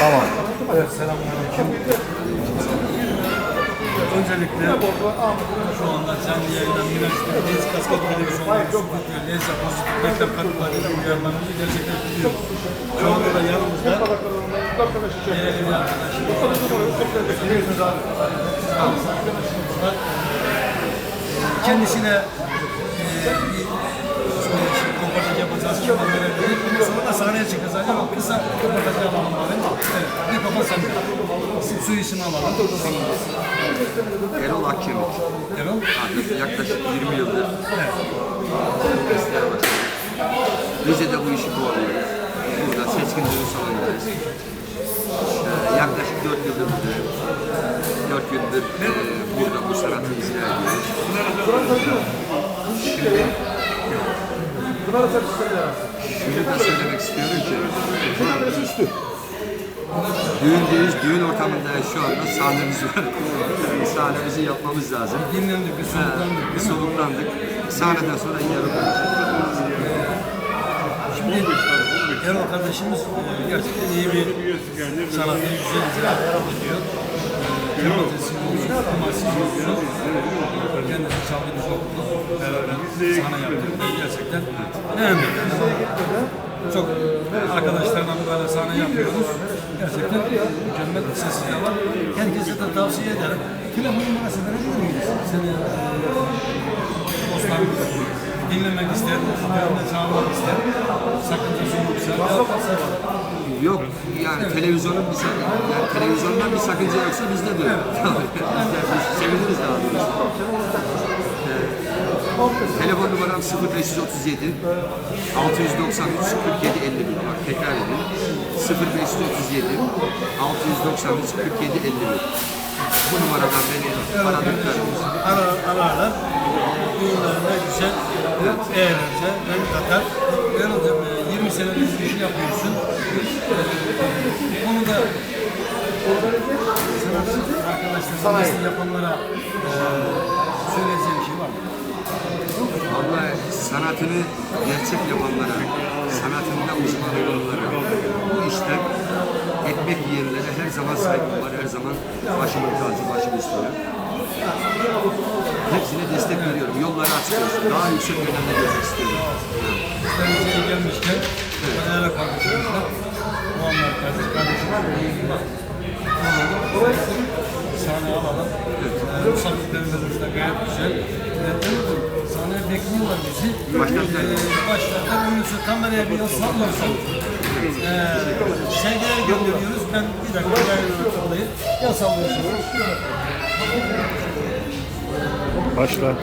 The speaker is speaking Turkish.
Tamam. Evet, selamünaleyküm. Öncelikle şu anda canlı yayından Miraç'ta Deniz Kaskat Televizyon'da Sübüklü, Lezza Pozitif Reklam Katkılarıyla uyarlarımızı gerçekleştiriyoruz. Şu anda da yanımızda değerli var. Kendisine e, röportaj yapacağız. Sonra da sahneye çıkacağız. Ama kısa röportaj alalım bari. Evet. Bir kafa sen. Su ismi alalım. Erol Akkemik. Erol. Artık yaklaşık 20 yıldır Evet. mesleğe başladı. Rize'de bu işi kovalıyoruz. Burada seçkin düğün salonundayız. Ee, yaklaşık 4 yıldır buradayım. 4 yıldır e, burada bu sanatı icra ediyoruz. Şimdi şunu da söylemek istiyorum ki Düğündeyiz, düğün ortamındayız şu anda. Sahnemiz var. Sahnemizi yapmamız lazım. Dinlendik, bir soluklandık. bir soluklandık. Sahneden sonra röportaj Şimdi Erol kardeşimiz e, gerçekten iyi bir sanatı güzel icra. E, Sesi'nin olsun, Kumarsiz olsun. Kendisi sahne yaptık. Gerçekten beğendim. Çok arkadaşlarla böyle sahne yapıyoruz. Gerçekten mükemmel bir sesi var. Herkese de tavsiye ederim. Telefon numarası verebilir miyiz? Seni e, dostlarımız dinlemek ister, yanına çağırmak ister. Sakıncası yoksa yaparsa Yok yani televizyonun bir sakın, yani televizyondan bir sakınca yoksa bizde de. Biz seviniriz daha doğrusu. Telefon numaram 0537 693 47 51. Bak tekrar edeyim. 0537 693 47 51. Bu numaradan beni aradıklarınız. ara, ararlar. Düğünlerine güzel eğlence, renk katar. Ben hocam e, 20 senedir bu işi yapıyorsun. Bunu da sanatçı arkadaşlar, mesleği yapanlara e, söyleyeceğim Vallahi sanatını gerçek yapanlara, sanatında uzman olanlara, bu işten ekmek yiyenlere her zaman saygım var, her zaman başımın tacı, başım üstüne. Hepsine destek veriyorum. Yolları açık olsun. Daha yüksek önemli görmek istiyorum. Denizli'ye gelmişken Fener'e kardeşimizle Muammer kardeş, kardeşimiz bak. Sahne alalım. Evet. Misafirlerimiz de gayet güzel. Evet, sahneye bekliyorlar bizi. Başladılar. Ee, başladılar. Onun için kameraya bir el sallarsan. Ee, sevgiler gönderiyoruz. Ben bir dakika olayım. El sallıyorsunuz. Başla.